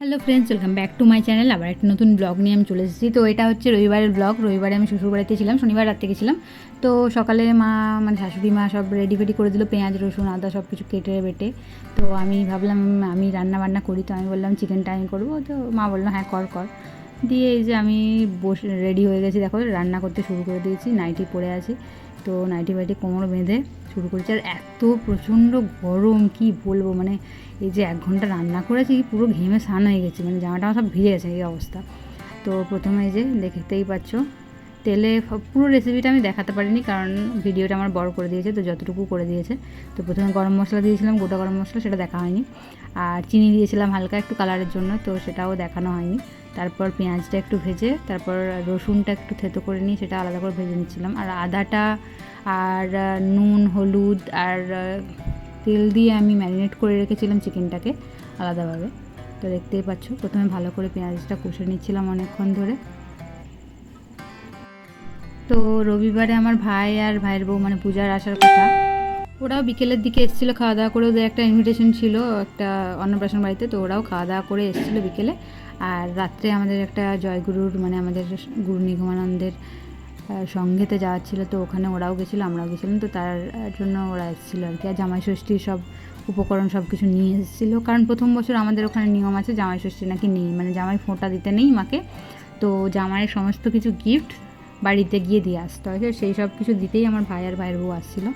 Hello friends welcome back to my channel আবার একটা নতুন ব্লগ নিয়ে আমি চলে এসেছি। তো এটা হচ্ছে রবিবারের ব্লগ রবিবারে আমি শ্বশুরবাড়িতে ছিলাম, শনিবার রাত্রে গেছিলাম তো সকালে মা মানে শাশুড়ি মা সব রেডি ফেডি করে দিল, পেঁয়াজ, রসুন, আদা সব কিছু কেটে বেটে। তো আমি ভাবলাম, আমি রান্না বান্না করি, তো আমি বললাম চিকেনটা আমি করব। তো মা বলল হ্যাঁ কর কর। দিয়ে এই যে আমি বসে রেডি হয়ে গেছি। দেখো, রান্না করতে শুরু করে দিয়েছি নাইটি পরে আছি। তো নাইটি বাইটি কোমর বেঁধে শুরু করেছি। আর এত প্রচণ্ড গরম, কি বলব? মানে এই যে এক ঘণ্টা রান্না করেছি, পুরো ঘেমে স্নান হয়ে গেছি। মানে জামাটা আমার সব ভিজে গেছে, এই অবস্থা। তো প্রথমে এই যে দেখতেই পাচ্ছ, তেলে পুরো রেসিপিটা আমি দেখাতে পারিনি কারণ ভিডিওটা আমার বড় করে দিয়েছে, তো যতটুকু করে দিয়েছে। তো প্রথমে গরম মশলা দিয়েছিলাম, গোটা গরম মশলা, সেটা দেখা হয়নি আর চিনি দিয়েছিলাম হালকা একটু কালারের জন্য, তো সেটাও দেখানো হয়নি। তারপর পেঁয়াজটা একটু ভেজে, তারপর রসুনটা একটু থেতো করে নিয়ে সেটা আলাদা করে ভেজে নিচ্ছিলাম। আর আদাটা আর নুন, হলুদ আর তেল দিয়ে আমি ম্যারিনেট করে রেখেছিলাম চিকেনটাকে আলাদাভাবে। তো দেখতেই পাচ্ছ, প্রথমে ভালো করে পেঁয়াজটা কষে নিচ্ছিলাম অনেকক্ষণ ধরে। তো রবিবারে আমার ভাই আর ভাইয়ের বউ মানে পূজার আসার কথা, ওরাও বিকেলের দিকে এসেছিল, খাওয়া দাওয়া করে ওদের একটা ইনভিটেশন ছিল, একটা অন্নপ্রাশন বাড়িতে, তো ওরাও খাওয়া দাওয়া করে এসেছিল বিকেলে। আর রাত্রে আমাদের একটা জয়গুরুর মানে আমাদের গুরু নিগমানন্দের সঙ্গেতে যাওয়ার ছিল, তো ওখানে ওরাও গেছিল, আমরাও গেছিলাম, তো তার জন্য ওরা এসেছিল আর কি। আর জামাই ষষ্ঠীর সব উপকরণ সব কিছু নিয়ে এসেছিল, কারণ প্রথম বছর আমাদের ওখানে নিয়ম আছে জামাই ষষ্ঠী নাকি নেই মানে জামাই ফোঁটা দিতে নেই মাকে, তো জামাইয়ের সমস্ত কিছু গিফট বাড়িতে গিয়ে দিয়ে আসতে হয় সেই সব কিছু দিতেই আমার ভাই আর ভাইয়ের বউ আসছিল।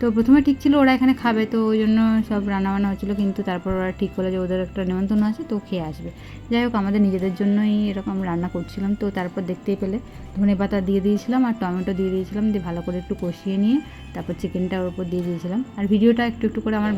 তো প্রথমে ঠিক ছিল ওরা এখানে খাবে, তো ওই জন্য সব রান্নাবান্না হচ্ছিল, কিন্তু তারপর ওরা ঠিক করল যে ওদের একটা নেমন্তন্ন আছে, তো খেয়ে আসবে। যাই হোক, আমাদের নিজেদের জন্যই এরকম রান্না করছিলাম, তো তারপর দেখতেই পেলে, ধনে পাতা দিয়ে দিয়েছিলাম আর টমেটো দিয়ে দিয়েছিলাম, দিয়ে ভালো করে একটু কষিয়ে নিয়ে তারপর চিকেনটা ওর উপর দিয়ে দিয়েছিলাম। আর ভিডিওটা একটু একটু করে আমার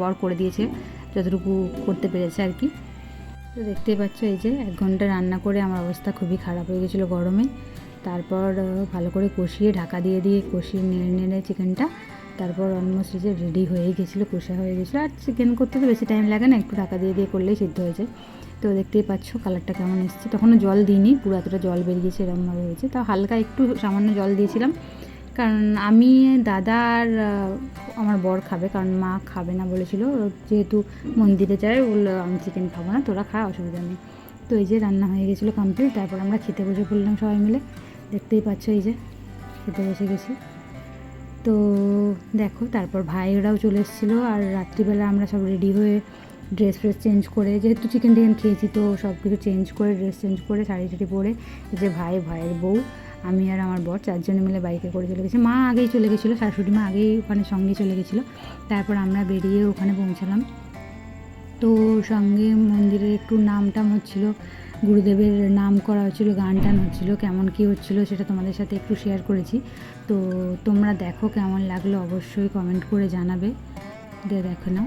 বর করে দিয়েছে, যতটুকু করতে পেরেছে আর কি। তো দেখতেই পাচ্ছ এই যে এক ঘণ্টা রান্না করে আমার অবস্থা খুবই খারাপ হয়ে গেছিল গরমে। তারপর ভালো করে কষিয়ে ঢাকা দিয়ে দিয়ে কষিয়ে নেড়ে নেড়ে চিকেনটা তারপর অলমোস্ট যে রেডি হয়ে গেছিল, কষা হয়ে গেছিল। আর চিকেন করতে তো বেশি টাইম লাগে না, একটু ঢাকা দিয়ে দিয়ে করলেই সিদ্ধ হয়ে যায়। তো দেখতেই পাচ্ছ কালারটা কেমন এসছে। তখনও জল দিইনি, পুরো এতটা জল বেরিয়েছে এরকমভাবে হয়েছে। তাও হালকা একটু সামান্য জল দিয়েছিলাম। কারণ আমি, দাদা আর আমার বর খাবে, কারণ মা খাবে না বলেছিল। যেহেতু মন্দিরে যায় বলল আমি চিকেন খাব না, তোরা খা, অসুবিধা নেই। তো এই যে রান্না হয়ে গেছিল কমপ্লিট তারপর আমরা খেতে বসে পড়লাম সবাই মিলে। দেখতেই পাচ্ছ এই যে, খেতে বসে গেছি। তো দেখো, তারপর ভাইয়েরাও চলে এসেছিল আর রাত্রিবেলা আমরা সব রেডি হয়ে ড্রেস ফ্রেস চেঞ্জ করে, যেহেতু চিকেন টিকেন খেয়েছি তো সব কিছু চেঞ্জ করে ড্রেস চেঞ্জ করে, শাড়ি টাড়ি পরে যে ভাই, ভাইয়ের বউ, আমি আর আমার বর চারজনে মিলে বাইকে করে চলে গেছি। মা আগেই চলে গেছিল, শাশুড়ি মা আগেই ওখানে সঙ্গে চলে গেছিল। তারপর আমরা বেরিয়ে ওখানে পৌঁছালাম। তো সঙ্গে মন্দিরের একটু নাম টাম হচ্ছিল, গুরুদেবের নাম করা হচ্ছিল গান টান হচ্ছিল, কেমন কী হচ্ছিল সেটা তোমাদের সাথে একটু শেয়ার করেছি। তো তোমরা দেখো কেমন লাগল, অবশ্যই কমেন্ট করে জানাবে। দিয়ে দেখো নাও।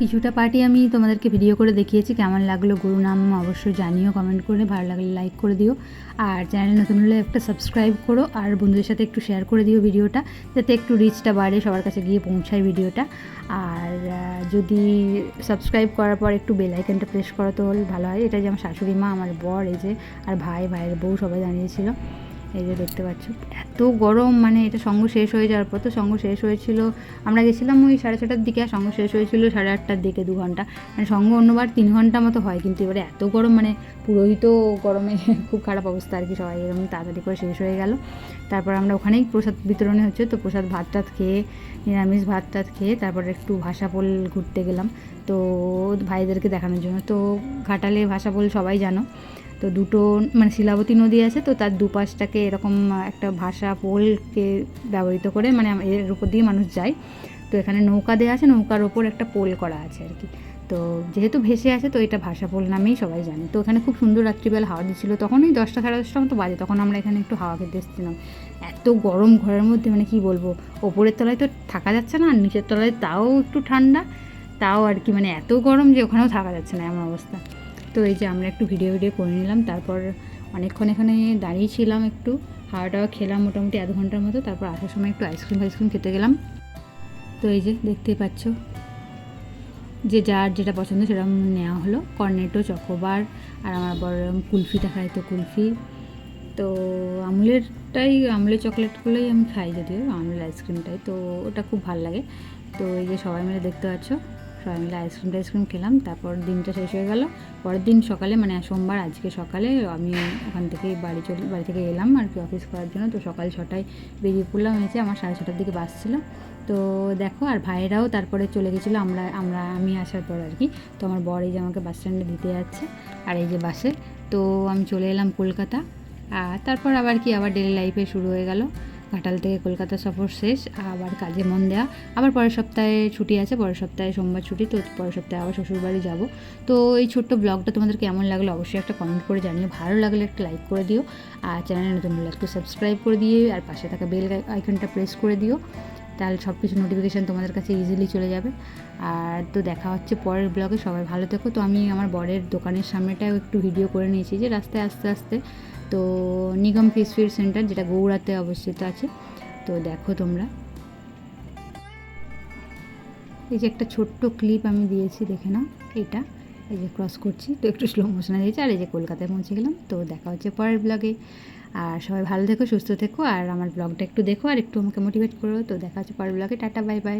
কিছুটা পার্টি আমি তোমাদেরকে ভিডিও করে দেখিয়েছি। কেমন লাগল গুরু নাম অবশ্যই জানিও কমেন্ট করে ভালো লাগলে লাইক করে দিও। আর চ্যানেল নতুন হলে একটা সাবস্ক্রাইব করো, আর বন্ধুদের সাথে একটু শেয়ার করে দিও ভিডিওটা যাতে একটু রিচটা বাড়ে, সবার কাছে গিয়ে পৌঁছায় ভিডিওটা আর যদি সাবস্ক্রাইব করার পর একটু বেল আইকনটা প্রেস করো তো ভালো হয়। এটা যে আমার শাশুড়ি মা, আমার বর, এই যে, আর ভাই, ভাইয়ের বউ সবাই জানিয়েছিল। এই যে দেখতে পাচ্ছ, এত গরম মানে এটা সঙ্গ শেষ হয়ে যাওয়ার পর তো সঙ্গ শেষ হয়েছিল। আমরা গেছিলাম ওই সাড়ে ছটার দিকে, আর সঙ্গ শেষ হয়েছিল সাড়ে আটটার দিকে, দু ঘণ্টা। মানে সঙ্গ অন্যবার তিন ঘণ্টা মতো হয়, কিন্তু এবারে এত গরম মানে পুরোহিত গরমে খুব খারাপ অবস্থা আর কি, সবাই এরকম তাড়াতাড়ি করে শেষ হয়ে গেল। তারপর আমরা ওখানেই প্রসাদ বিতরণে হচ্ছে, তো প্রসাদ ভাত টাত খেয়ে, নিরামিষ ভাত টাত খেয়ে, তারপর একটু ভাষাপোল ঘুরতে গেলাম। তো ভাইদেরকে দেখানোর জন্য, তো ঘাটালে ভাষাপোল সবাই জানো। তো দুটো মানে শিলাবতী নদী আছে, তো তার দুপাশটাকে এরকম একটা ভাষা পোলকে ব্যবহৃত করে মানে এর উপর দিয়ে মানুষ যায়। তো এখানে নৌকা দেওয়া আছে, নৌকার ওপর একটা পোল করা আছে আর কি। তো যেহেতু ভেসে আছে তো এটা ভাষাপোল নামেই সবাই জানে। তো এখানে খুব সুন্দর রাত্রিবেলা হাওয়া দিচ্ছিল। তখন ওই দশটা সাড়ে দশটা মতো বাজে, তখন আমরা এখানে একটু হাওয়া খেতে এসেছিলাম। এত গরম ঘরের মধ্যে মানে কি বলব, ওপরের তলায় তো থাকা যাচ্ছে না, আর নিচের তলায় তাও একটু ঠান্ডা। তাও আর কি মানে এত গরম যে ওখানেও থাকা যাচ্ছে না, এমন অবস্থা। তো এই যে আমরা একটু ভিডিও ভিডিও করে নিলাম, তারপর অনেকক্ষণ এখানে দাঁড়িয়েছিলাম একটু হাওয়া টাওয়া খেলাম মোটামুটি আধ ঘণ্টার মতো, তারপর আসার সময় একটু আইসক্রিম ফাইসক্রিম খেতে গেলাম। তো এই যে দেখতেই পাচ্ছ, যে যার যেটা পছন্দ সেটা নেওয়া হলো কর্নেটো চকোবার আর আমার বড় কুলফিটা খাই তো কুলফি। তো আমুলেরটাই, আমুলের চকলেটগুলোই আমি খাই যদিও, আমুলের আইসক্রিমটাই তো ওটা খুব ভালো লাগে। তো এই যে সবাই মিলে দেখতে পাচ্ছ সবাই মিলে আইসক্রিম টাইসক্রিম খেলাম, তারপর দিনটা শেষ হয়ে গেল। পরের দিন সকালে মানে সোমবার আজকে সকালে, আমি ওখান থেকে বাড়ি চলে, বাড়ি থেকে এলাম আর কি অফিস করার জন্য। তো সকাল ছটায় বেরিয়ে পড়লাম হয়েছে আমার সাড়ে ছটার দিকে বাস ছিল। তো দেখো, আর ভাইয়েরাও তারপরে চলে গেছিল, আমরা আমরা, আমি আসার পর আর কি। তো আমার বর এই যে আমাকে বাস স্ট্যান্ডে দিতে যাচ্ছে, আর এই যে বাসে তো আমি চলে এলাম কলকাতা, আর তারপর আবার কি, আবার ডেলি লাইফে শুরু হয়ে গেল। ঘাটাল থেকে কলকাতা সফর শেষ, আবার কাজে মন দেওয়া আবার পরের সপ্তাহে ছুটি আছে, পরের সপ্তাহে সোমবার ছুটি, তো পরের সপ্তাহে আবার শ্বশুরবাড়ি যাব। তো এই ছোট্ট ব্লগটা তোমাদের কেমন লাগল অবশ্যই একটা কমেন্ট করে জানিও। ভালো লাগলে একটা লাইক করে দিও। আর চ্যানেলে নতুন হলে একটু সাবস্ক্রাইব করে দিও। আর পাশে থাকা বেল আইকনটা প্রেস করে দিও। তাহলে সব কিছু নোটিফিকেশান তোমাদের কাছে ইজিলি চলে যাবে। আর তো দেখা হচ্ছে পরের ব্লগে সবাই ভালো থেকো। তো আমি আমার বরের দোকানের সামনেটাও একটু ভিডিও করে নিয়েছি যে, রাস্তায় আস্তে আস্তে তো নিগম ফিস ফিড সেন্টার যেটা গৌড়াতে অবস্থিত আছে, তো দেখো তোমরা। এই যে একটা ছোট্ট ক্লিপ আমি দিয়েছি, দেখে নাও, এটা। এই যে ক্রস করছি, তো একটু স্লো মোশনে দিয়েছি আর এই যে কলকাতায় পৌঁছে গেলাম, তো দেখা হচ্ছে পরের ব্লগে আর সবাই ভালো থেকো, সুস্থ থেকো, আর আমার ব্লগটা একটু দেখো, আর একটু আমাকে মোটিভেট করো, তো দেখা হচ্ছে পরের ব্লগে টাটা বাই বাই